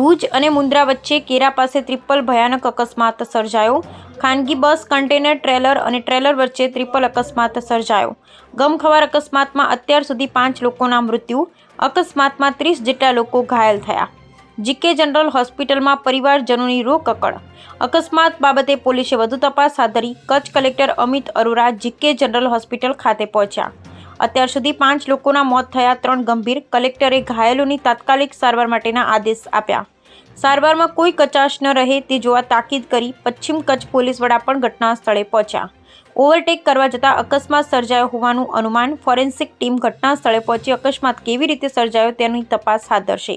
ભુજ અને મુન્દ્રા વચ્ચે કેરા પાસે ટ્રિપલ ભયાનક અકસ્માત સર્જાયો. ખાનગી બસ, કન્ટેનર, ટ્રેલર અને ટ્રેલર વચ્ચે ટ્રિપલ અકસ્માત સર્જાયો. ગમખવાર અકસ્માતમાં અત્યાર સુધી પાંચ લોકોના મૃત્યુ, અકસ્માતમાં ત્રીસ જેટલા લોકો ઘાયલ થયા. જીકે જનરલ હોસ્પિટલમાં પરિવારજનોની રોકકળ અકસ્માત બાબતે પોલીસે વધુ તપાસ હાથ ધરી Kutch collector Amit Arora GK general hospital ખાતે પહોંચ્યા. અત્યાર સુધી પાંચ લોકોના મોત થયા, ત્રણ ગંભીર. કલેક્ટરે ઘાયલોની તાત્કાલિક સારવાર માટેના આદેશ આપ્યા. સારવારમાં કોઈ કચાશ ન રહે તે જોવા તાકીદ કરી પશ્ચિમ કચ્છ પોલીસ વડા પણ ઘટના સ્થળે પહોંચ્યા. ઓવરટેક કરવા જતાં અકસ્માત સર્જાયો હોવાનું અનુમાન ફોરેન્સિક ટીમ ઘટના સ્થળે પહોંચી અકસ્માત કેવી રીતે સર્જાયો તેની તપાસ હાથ ધરશે.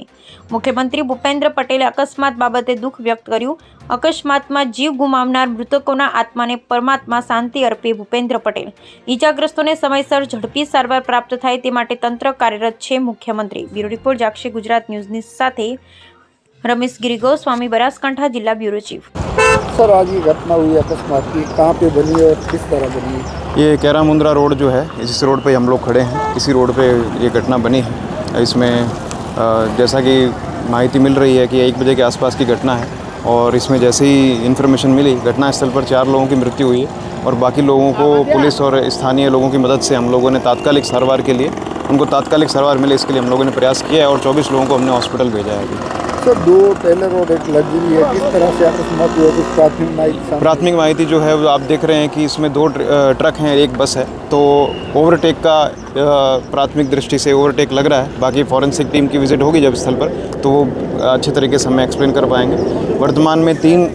મુખ્યમંત્રી ભૂપેન્દ્ર પટેલે અકસ્માત બાબતે દુઃખ વ્યક્ત કર્યું. અકસ્માતમાં જીવ ગુમાવનાર મૃતકોના આત્માને પરમાત્મા શાંતિ અર્પે ભૂપેન્દ્ર પટેલ. ઈજાગ્રસ્તોને સમયસર ઝડપી સારવાર પ્રાપ્ત થાય તે માટે તંત્ર કાર્યરત છે મુખ્યમંત્રી. બ્યુરો રિપોર્ટ જાગશે ગુજરાત ન્યૂઝની સાથે રમેશ गिरी गोस्वामी बनासकांठा जिला ब्यूरो चीफ सर आज ये घटना हुई अकस्मात की कहाँ पे बनी है और किस तरह बनी है ये कैरा मुंद्रा रोड जो है इस रोड पे हम लोग खड़े हैं इसी रोड पे ये घटना बनी है इसमें अ, जैसा कि माहिती मिल रही है कि एक बजे के आसपास की घटना है और इसमें जैसे ही इन्फॉर्मेशन मिली घटनास्थल पर चार लोगों की मृत्यु हुई है और बाकी लोगों को पुलिस और स्थानीय लोगों की मदद से हम लोगों ने तात्कालिक सारवार के लिए उनको तात्कालिक सारवार मिले इसके लिए हम लोगों ने प्रयास किया है और 24 लोगों को हमने हॉस्पिटल भेजा है अभी सर, दो टेलर और एक लग्जरी है। किस तरह से अकस्मात हुआ कुछ प्राथमिक माहिती प्राथमिक माहिती जो है, वो आप देख रहे हैं कि इसमें दो ट्रक हैं, एक बस है। तो ओवरटेक का प्राथमिक दृष्टि से ओवरटेक लग रहा है। बाकी फॉरेंसिक टीम की विज़िट होगी जब स्थल पर तो वो अच्छे तरीके से हमें एक्सप्लेन कर पाएँगे। वर्तमान में तीन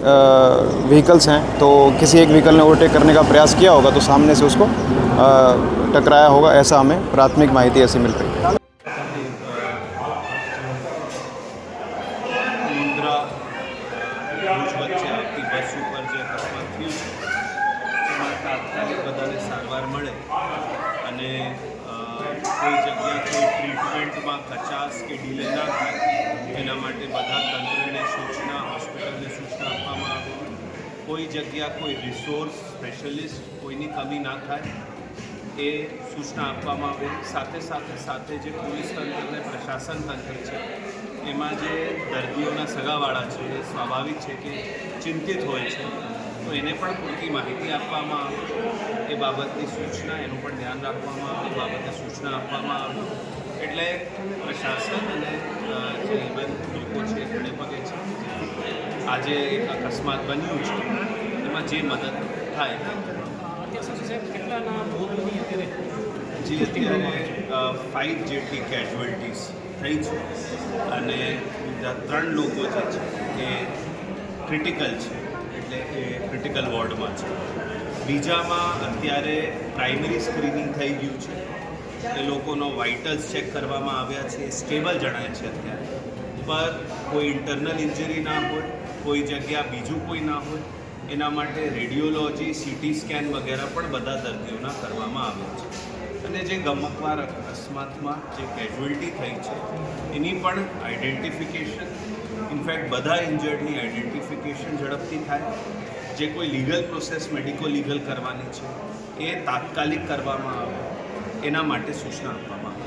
व्हीकल्स हैं तो किसी एक व्हीकल ने ओवरटेक करने का प्रयास किया होगा तो सामने से उसको टकराया होगा, ऐसा हमें प्राथमिक माहिती ऐसी मिल रही બધાને સારવાર મળે અને કોઈ જગ્યા કોઈ ટ્રીટમેન્ટમાં કચાસ કે ડીલે ના થાય, એના માટે બધા તંત્રને સૂચના, હોસ્પિટલને સૂચના આપવામાં આવે. કોઈ જગ્યા કોઈ રિસોર્સ સ્પેશિયલિસ્ટ કોઈની કમી ના થાય, એ સૂચના આપવામાં આવે. સાથે સાથે સાથે જે પોલીસ તંત્ર અને પ્રશાસન તંત્ર છે, એમાં જે દર્દીઓના સગાવાળા છે, એ સ્વાભાવિક છે કે ચિંતિત હોય છે. તો એને પણ પૂરતી માહિતી આપવામાં આવે એ બાબતની સૂચના એનું પણ ધ્યાન રાખવામાં આવે એ બાબતે સૂચના આપવામાં આવે. એટલે પ્રશાસન અને જે ઇવન લોકો છે ખડે પગે છે આજે એક અકસ્માત બન્યું છે એમાં જે મદદ થાય. જે અત્યારે ફાઇવ જેટલી કેઝ્યુઅલ્ટીઝ થઈ છે અને બીજા ત્રણ લોકો જે છે એ ક્રિટિકલ છે. એટલે એ ક્રિટિકલ વોર્ડમાં છે. બીજામાં અત્યારે પ્રાઇમરી સ્ક્રીનિંગ થઈ ગયું છે. એ લોકોનો વાઇટલ્સ ચેક કરવામાં આવ્યા છે સ્ટેબલ જણાય છે અત્યારે. પર કોઈ ઇન્ટરનલ ઇન્જરી ના હોય, કોઈ જગ્યા બીજું કોઈ ના હોય, એના માટે રેડિયોલોજી સીટી સ્કેન વગેરે પણ બધા દર્દીઓના કરવામાં આવ્યા છે. અને જે ગમકવાર અકસ્માતમાં જે કેઝ્યુઅલ્ટી થઈ છે, એની પણ આઈડેન્ટિફિકેશન ઇનફેક્ટ બધા ઇન્જર્ડની આઈડેન્ટિફિકેશન ઝડપથી થાય. જે કોઈ લીગલ પ્રોસેસ મેડિકો લીગલ કરવાની છે, એ તાત્કાલિક કરવામાં આવે. એના માટે સૂચના આપવામાં